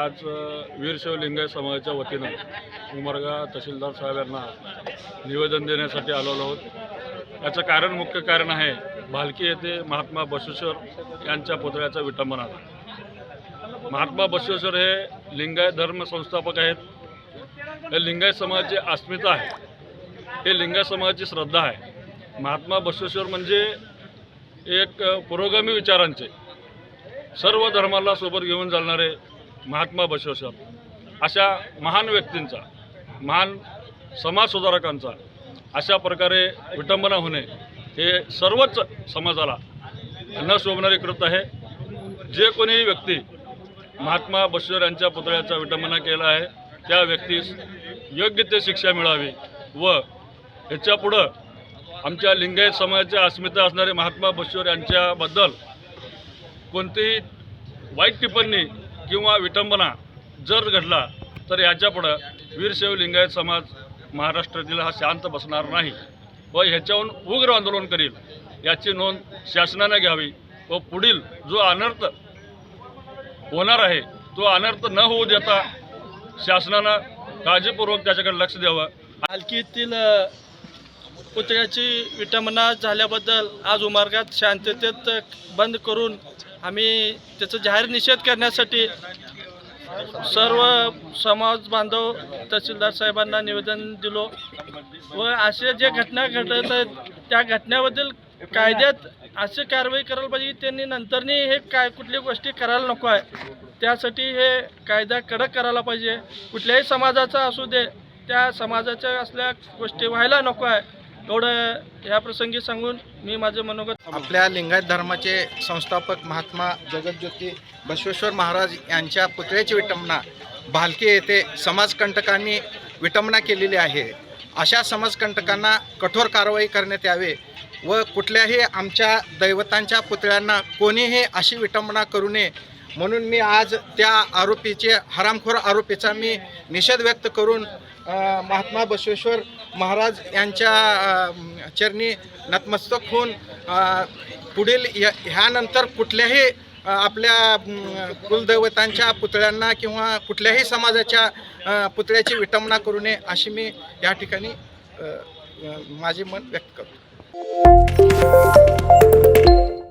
आज वीरशिवलिंग समाजाच्या वतीनं उमरगा तहसीलदार साहेब यांना निवेदन देण्यासाठी आलेलो आहोत. याचं कारण मुख्य कारण आहे भालकी येथे महात्मा बसवेश्वर यांच्या पुतळ्याचा विटंबना. महात्मा बसवेश्वर हे लिंगायत धर्म संस्थापक आहेत. हे लिंगायत समाजाची अस्मिता आहे. हे लिंगायत समाजाची श्रद्धा आहे. महात्मा बसवेश्वर म्हणजे एक पुरोगामी विचारांचे सर्व धर्माला सोबत घेऊन चालणारे महात्मा बसवेश्वर. अशा महान व्यक्तींचा महान समाजसुधारकांचा अशा प्रकारे विटंबना होणे हे सर्वच समाजाला न शोभणारे कृत आहे. जे कोणीही व्यक्ती महात्मा बसवेश्वर यांच्या पुतळ्याचा विटंबना केला आहे. त्या व्यक्तीस योग्य ते शिक्षा मिळावी व ह्याच्यापुढं आमच्या लिंगायत समाजाच्या अस्मिता असणारे महात्मा बसवेश्वर यांच्याबद्दल कोणतीही वाईट टिप्पणी किंवा विटंबना जर घडला तर याच्यापुढं वीरशैव लिंगायत समाज महाराष्ट्रातील हा शांत बसणार नाही व ह्याच्याहून उग्र आंदोलन करील. याची नोंद शासनाने घ्यावी व पुढील जो अनर्थ होणार आहे. तो अनर्थ न होऊ देता शासनानं काळजीपूर्वक त्याच्याकडे लक्ष द्यावं. पालखीतील पुतळ्याची विटंबना झाल्याबद्दल आज उमार्गात शांततेत बंद करून आम्ही त्याचा जाहीर निषेध करण्यासाठी सर्व समाज बांधव तहसीलदार साहेबांना निवेदन दिलो व असे जे घटना घडत आहेत त्या घटनेबद्दल कायद्यात अशी कारवाई करायला पाहिजे की त्यांनी नंतरनी हे काय कुठली गोष्टी करायला नको आहे त्यासाठी हे कायदा कडक करायला पाहिजे. कुठल्याही समाजाचा असू दे त्या समाजाच्या असल्या गोष्टी व्हायला नको आहे. एवढं ह्या प्रसंगी सांगून मी माझं मनोगत आपल्या लिंगायत धर्माचे संस्थापक महात्मा जगतज्योती बसवेश्वर महाराज यांच्या पुतळ्याची विटंबना भालके येथे समाजकंटकांनी विटंबना केलेली आहे. अशा समाजकंटकांना कठोर कारवाई करण्यात यावे व कुठल्याही आमच्या दैवतांच्या पुतळ्यांना कोणीही अशी विटंबना करू नये. म्हणून मी आज त्या आरोपीचे हरामखोर आरोपीचा मी निषेध व्यक्त करून महात्मा बसवेश्वर महाराज यांच्या चरणी नतमस्तक होऊन पुढील ह्या- ह्यानंतर कुठल्याही आपल्या कुलदैवतांच्या पुतळ्यांना किंवा कुठल्याही समाजाच्या पुतळ्याची विटंबना करू नये अशी मी या ठिकाणी माझे मन व्यक्त करतो. Música